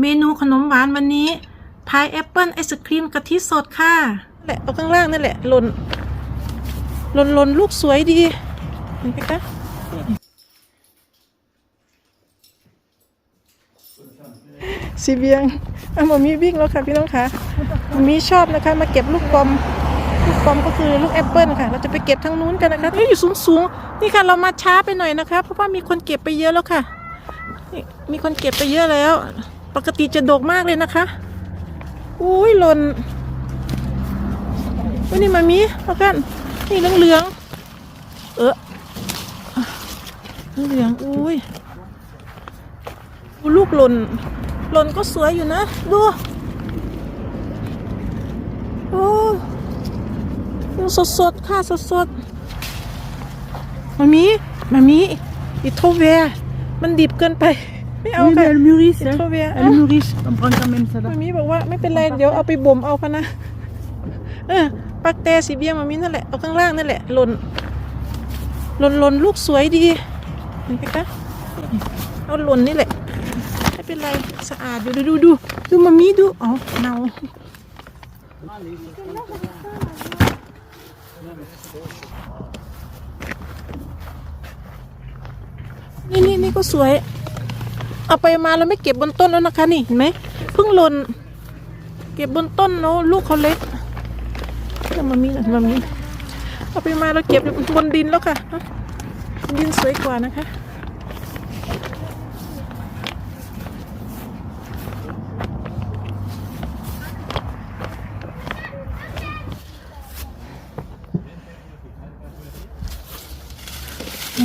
เมนูขนมหวานวันนี้พายแอปเปิลไอศครีมกะทิสดค่ะนั่แหละเอาข้างล่างนั่นแหละหล่นหล่นหล่นลูกสวยดีเห็นไหมคะสีเบียงอะหมอมีวิ่งแล้วค่ะพี่น้องคะมอมีชอบนะคะ มาเก็บลูกปอมลูกปอมก็คือลูกแอปเปิลค่ะ เราจะไปเก็บทางนู้นกันนะคะนี่อยู่สูงสูงๆนี่ค่ะเรามาช้าไปหน่อยนะคะ เพราะว่ามีคนเก็บไปเยอะแล้วค่ะนี่มีคนเก็บไปเยอะแล้ว ปกติจะดกมากเลยนะคะอุ้ยหล่นวันนี้มามีเอากันนี่เหลืองๆเออเหลืองอุ้ยอู้ลูกหล่นหล่นก็สวยอยู่นะ ดูโอ้ยังสดค่ะสดๆมามีมามีอีโทเวมันดิบเกินไป ไม่เอา Oui, mais ค่ะ elles mûrissent. C'est hein. trop bien, Elles hein. mûrissent. On prend quand même ça. มามีบอกว่าไม่เป็นไรเดี๋ยวเอาไปบ่มเอาพะนะเออปักแต่สีเบี้ยมามีนั่นแหละเอาข้างล่างนั่นแหละหล่นหล่นหล่นลูกสวยดีเห็นไหมคะเอาหล่นนี่แหละไม่เป็นไรสะอาดดูดูดูดูดูมามีดูอ๋อเนานี่นี่นี่ก็สวย เอาไปมาแล้วไม่เก็บบนต้นแล้วนะคะนี่เห็นไหมเพิ่งหล่นเก็บบนต้นเนาะลูกเขาเล็กแล้วมามีนะมามีเอาไปมาเราเก็บบนดินแล้วค่ะดินสวยกว่านะคะ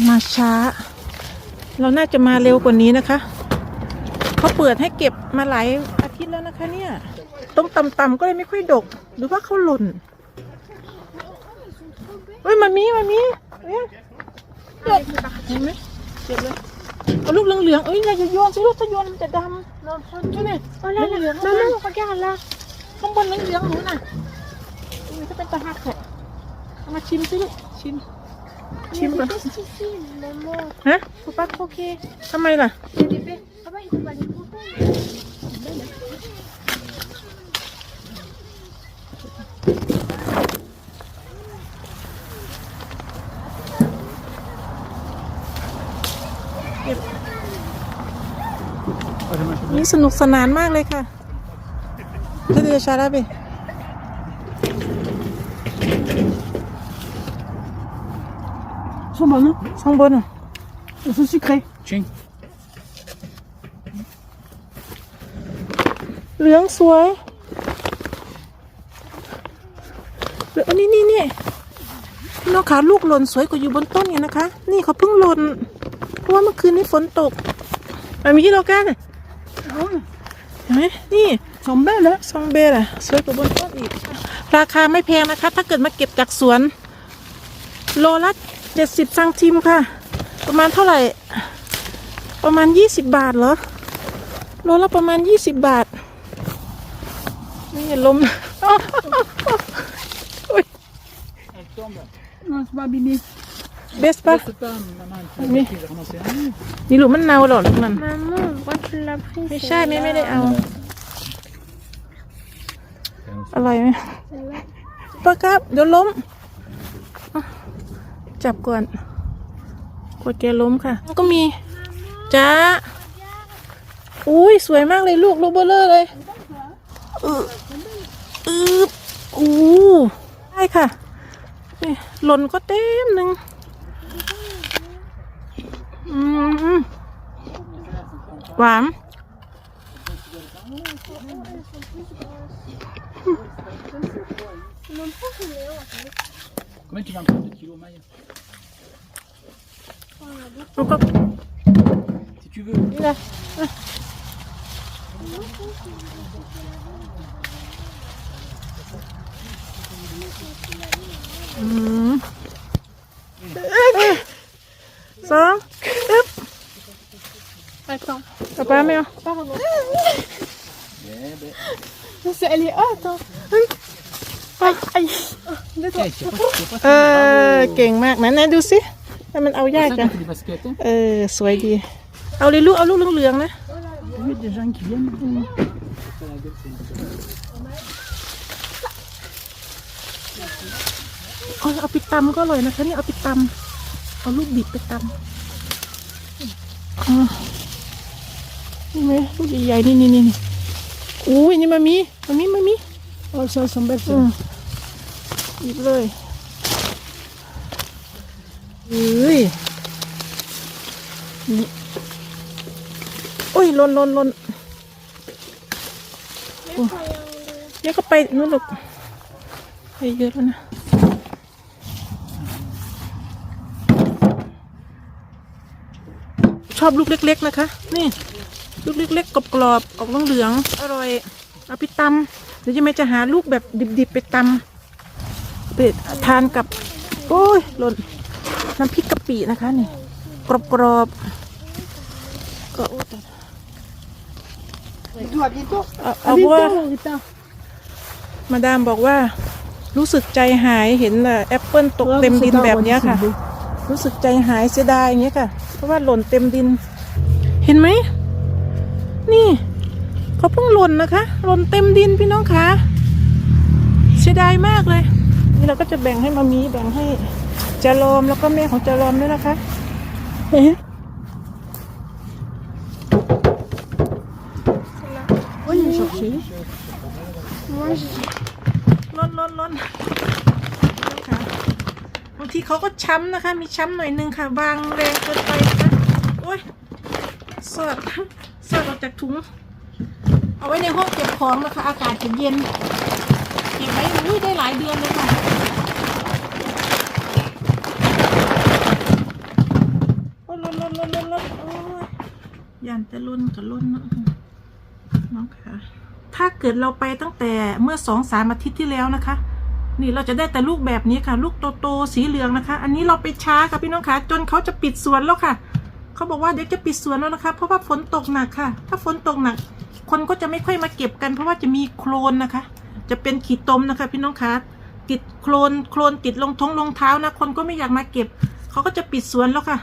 มาช้า เราน่าจะมาเร็วกว่านี้นะคะ เขาเปิดให้เก็บมาหลายอาทิตย์แล้วนะคะเนี่ยตรงต่ำๆก็เลยไม่ค่อยดก หรือว่าเขาหล่นเฮ้ยมามีมามีเนี่ยเก็บเห็นไหมเก็บเลยเอาลูกเหลืองๆเอ้ยอย่าโยนสิลูกถ้าโยนมันจะดำนี่นี่ Oh là là, เหลืองๆ maman, regarde là. ข้างบนเหลืองๆหนูน่ะมันจะเป็นตะหักแหละเอามาชิมสิลูกชิมชิมก่อน Des pesticides, maman. ฮะ Faut pas croquer. ทำไมล่ะ C'est des pe- Papa, il faut pas les croquer. นี่สนุกสนานมากเลยค่ะถ้าเดือชาลาเบ Elles sont bonnes. hein. ข้างบนอะ Elles sont sucrées. Tiens. เหลืองสวยเหลืองนี่นี่นี่พี่น้องขาลูกหล่นสวยกว่าอยู่บนต้นเนี่ยนะคะ นี่เขาเพิ่งหล่นเพราะว่าเมื่อคืนนี้ฝนตกอันนี้เรากันเห็นไหมนี่ Elles sont belles. Hein. ซองเบลอะสวยกว่าบนต้นอีก ราคาไม่แพงนะคะ ถ้าเกิดมาเก็บจากสวน โลละเจ็ดสิบซังทิมค่ะ ประมาณเท่าไหร่ ประมาณยี่สิบบาทเหรอ โลละประมาณยี่สิบบาท อย่าล้มอุ๊ย Elle tombe. Non, c'est pas abîmé. เบสปะ C'est pas maman, tu Mais- vas ramasser un. นี่หลูกมันเนาหรอลูกนั่น Maman, pourquoi tu l'as pris ไม่ใช่ไม่ไม่ได้เอา อร่อยไหมปะครับ เดี๋ยวล้มอะจับก่อนกดแกล้มค่ะ ก็มีจ้าอุ้ยสวยมากเลยลูกลูกเบลเลอร์เลยอืออื ออู้ได้ค่ะนี่หล่นก็เต็มหนึ่งอืมหวาน Combien tu vas en prendre de kilos, Maya แล้วก็ Si tu veux. นี่นะ สองอึ๊บไปต่อเอาไปไหมอะนี่เสียเลยอะต่อเยไปไอเออเก่งมากนะไหนดูสิแต่มันเอายากจังเออสวยดี เอาลยลูกเอาลูกเหลืองๆนะ โอ้ยเอาไปตำก็อร่อยนะคะนี่เอาไปตำเอาลูกดิบไปตำอ่านี่ไหมลูกใหญ่ๆนี่นี่นี่นี่อุ้ยนี่มามีมามีมามี Oh, ça, elles sont belles. อื ça. มหยิบเลยเฮ้ยนี่โอ้ยหลนหลนหลนโอ้เดี๋ยวก็ไปนู่นหรอกไปเยอะแล้วนะ ชอบลูกเล็ก ๆ นะคะ นี่ ลูกเล็ก ๆกรอบๆออกเหลืองๆอร่อย เอาไปตำเดี๋ยวจะไม่จะหาลูกแบบดิบๆไปตำไปทานกับ โอ้ยหล่นน้ำพริกกะปินะคะนี่กรอบๆก็โอ้แต่ Toi, dis-toi. เอาเอาเพราะว่า Dis-toi, Rita. มาดามบอกว่ารู้สึกใจหายเห็นน่ะแอปเปิลตก Ouais, เต็ม c'est ดิน tard, แบบ ouais, เนี้ย c'est ค่ะ beau. รู้สึกใจหายเสียดายอย่างเงี้ยค่ะ เพราะว่าหล่นเต็มดิน เห็นไหม นี่เขาเพิ่งหล่นนะคะ หล่นเต็มดินพี่น้องคะเสียดายมากเลย นี่เราก็จะแบ่งให้มามีแบ่งให้จารอมแล้วก็แม่ของจารอมด้วยนะคะเอ๊ะ Oui, il est cherché. Moi, je... ล้นล้นล้นค่ะบางที เขาก็ช้ำนะคะ มีช้ำหน่อยนึงค่ะวางแรงเกินไปนะโอ้ยสอดสอดออกจากถุง เอาไว้ในห้องเก็บของนะคะ อากาศจะเย็นเก็บไว้อุ้ยได้หลายเดือนเลยค่ะโอ้ยล้นล้นล้นล้นล้นโอ้ยยันแต่ล้นกับล้นนอะน้องค่ะถ้าเกิดเราไปตั้งแต่เมื่อสองสามอาทิตย์ที่แล้วนะคะ นี่เราจะได้แต่ลูกแบบนี้ค่ะ ลูกโตๆสีเหลืองนะคะ อันนี้เราไปช้าค่ะพี่น้องคะจนเขาจะปิดสวนแล้วค่ะเขาบอกว่าเดี๋ยวจะปิดสวนแล้วนะคะ เพราะว่าฝนตกหนักค่ะ ถ้าฝนตกหนัก คนก็จะไม่ค่อยมาเก็บกัน เพราะว่าจะมีโคลนนะคะ จะเป็นขีดตมนะคะ พี่น้องคะติดโคลนโคลนติดลงท้องรองเท้านะ คนก็ไม่อยากมาเก็บเขาก็จะปิดสวนแล้วค่ะ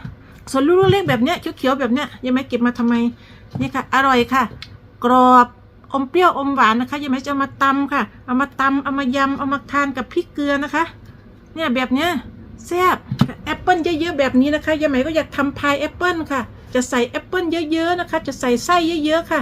ส่วนลูกเล็กแบบเนี้ยเขียวๆแบบเนี้ยยังไม่เก็บมาทำไมนี่ค่ะ อร่อยค่ะ กรอบ อมเปรี้ยวอมหวานนะคะยังไม่จะมาตำค่ะ เอามาตำเอามายำเอามาทานกับพริกเกลือนะคะ เนี่ยแบบเนี้ยแซ่บแอปเปิลเยอะๆแบบนี้นะคะยังไงก็อยากทำพายแอปเปิลค่ะ จะใส่แอปเปิลเยอะๆนะคะ จะใส่ไส้เยอะๆค่ะ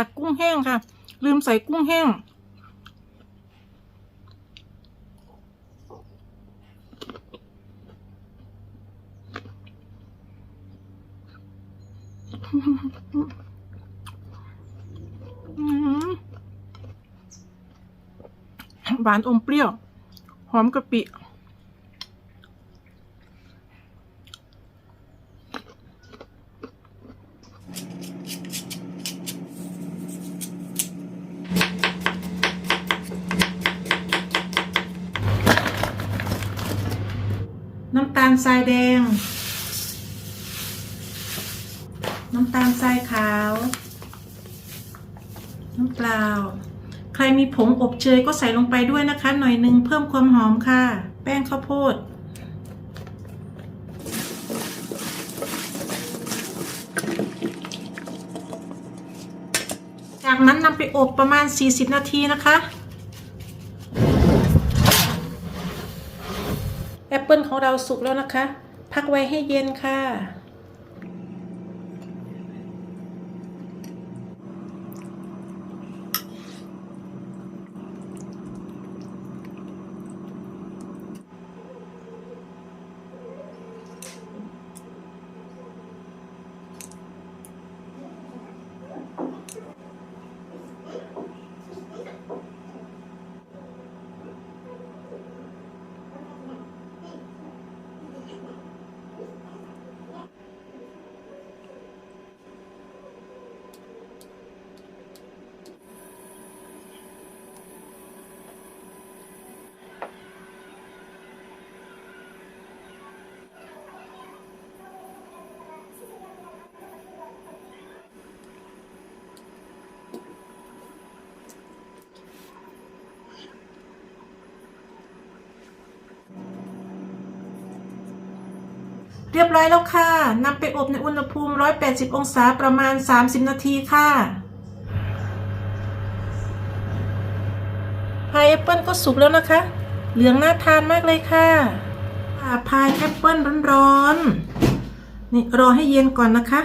ขาดกุ้งแห้งค่ะ ลืมใส่กุ้งแห้งอื้อหือหวานอมเปรี้ยว หอมกะปิ น้ำตาลทรายแดง น้ำตาลทรายขาว น้ำเปล่า ใครมีผงอบเชยก็ใส่ลงไปด้วยนะคะ หน่อยหนึงเพิ่มความหอมค่ะ แป้งข้าวโพดจากนั้นนำไปอบประมาณ 40 นาทีนะคะ แอปเปิลของเราสุกแล้วนะคะ พักไว้ให้เย็นค่ะ รียบร้อยแล้วค่ะนำไปอบในอุณหภูมิ 180 องศาประมาณ 30 นาทีค่ะพายแอปเปิลก็สุกแล้วนะคะ เหลืองน่าทานมากเลยค่ะอ่าพายแอปเปิลร้อนๆนี่รอให้เย็นก่อนนะคะ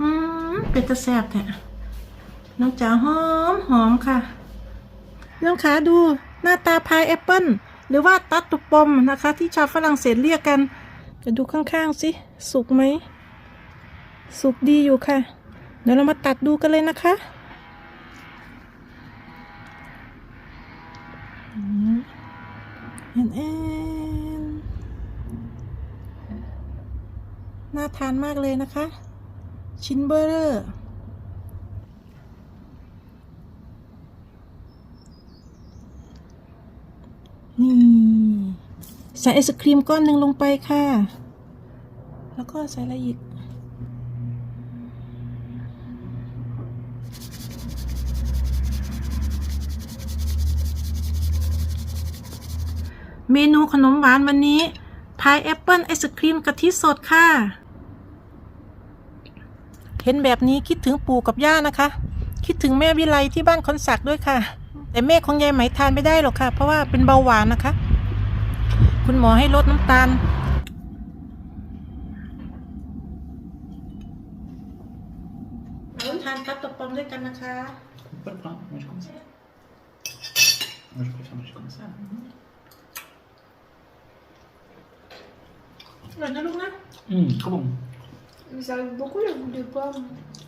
อืมเป็นตะแซบแท้น้องจ๋าหอมหอมค่ะน้องขาดูหน้าตาพายแอปเปิลหรือว่าตัดตุปมนะคะ ที่ชาวฝรั่งเศสเรียกกัน จะดูข้างๆสิสุกไหม สุกดีอยู่ค่ะ เดี๋ยวเรามาตัดดูกันเลยนะคะอืมแอนเอนน่าทานมากเลยนะคะ ชิ้นเบอร์เรอร์ นี่ ใส่ไอศครีมก้อนหนึ่งลงไปค่ะ แล้วก็ใส่อะไรอีก เมนูขนมหวานวันนี้พายแอปเปิลไอศครีมกะทิสดค่ะ เห็นแบบนี้คิดถึงปู่กับย่านะคะ คิดถึงแม่วิไลที่บ้านคอนสักด้วยค่ะ แต่แม่ของยายไหมทานไม่ได้หรอกค่ะ เพราะว่าเป็นเบาหวานนะคะ คุณหมอให้ลดน้ำตาลมาทานครับตบปอมด้วยกันนะคะ Pas le pain, mange comme ça. Moi, je préfère manger comme ça. อร่อยนะลูกนะ Hum, trop bon. Mais ça arrive beaucoup le goût de pomme.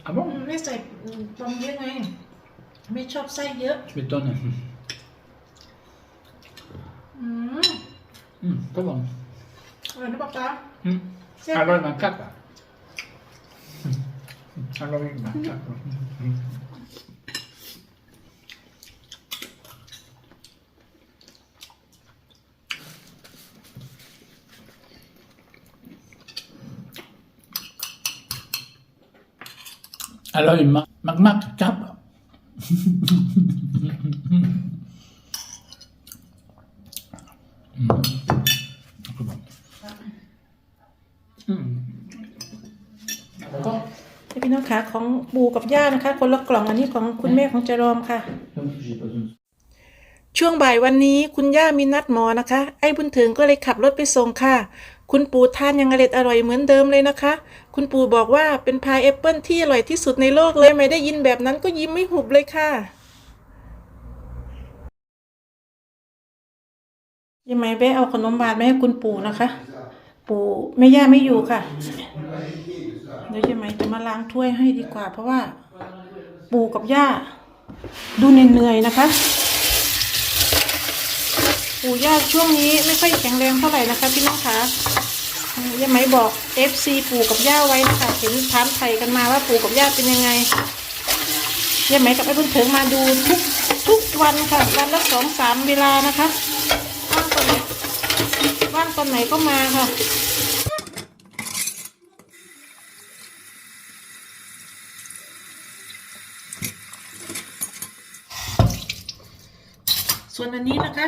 Ah bon ไม่ใส่ปอมเยอะไง ไม่ชอบไส้เยอะ Tu m'étonnes. อืม Hum, trop bon. อร่อยนะป๊าป๊า Hum. C'est Alors, il m'en cape. Alors, il m'en cape. Alors, il m'a m'a cap. Hum. น้องของปู่กับย่านะคะ คนละกล่องอันนี้ของคุณแม่ของเจรอมค่ะ ช่วงบ่ายวันนี้คุณย่ามีนัดหมอนะคะ ไอ้บุญถึงก็เลยขับรถไปส่งค่ะ คุณปู่ทานยังอร่อยอร่อยเหมือนเดิมเลยนะคะ คุณปู่บอกว่าเป็นพายแอปเปิลที่อร่อยที่สุดในโลกเลยไม่ได้ยินแบบนั้นก็ยิ้มไม่หุบเลยค่ะยังไม่ไปเอาขนมบาทมาให้คุณปู่นะคะ ปู่แม่ย่าไม่อยู่ค่ะเดี๋ยวยังไม่จะมาล้างถ้วยให้ดีกว่า เพราะว่า ปู่กับย่า ดูเหนื่อยๆนะคะ ปู่ย่าช่วงนี้ไม่ค่อยแข็งแรงเท่าไหร่นะคะพี่น้องคะยังไหมบอก FC ปู่กับย่าไว้นะคะเห็นถามไทยกันมาว่าปู่กับย่าเป็นยังไงยังไหมกับไอ้เพิ่งเถิงมาดูทุกทุกวันค่ะวันละสองสามเวลานะคะว่างตอนไหนว่าง ตอนไหนก็มาค่ะ ส่วนอันนี้นะคะ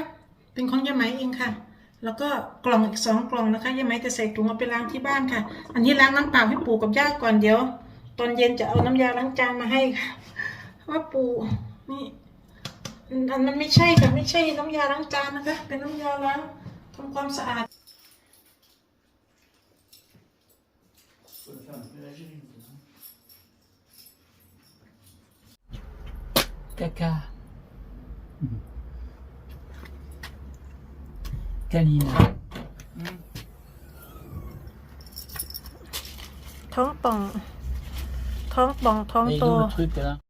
เป็นของยายไหมเองค่ะ แล้วก็กล่องอีกสองกล่องนะคะยายไหมจะใส่ถุงเอาไปล้างที่บ้านค่ะ อันนี้ล้างน้ำเปล่าให้ปู่กับย่าก่อนเดี๋ยว ตอนเย็นจะเอาน้ำยาล้างจานมาให้ค่ะว่าปู่นี่อันมันไม่ใช่ค่ะ ไม่ใช่น้ำยาล้างจานนะคะ เป็นน้ำยาล้าง ทำความสะอาด Caca. Canine. ท้องป่อง ท้องป่องท้อง Et โต il est où le truc là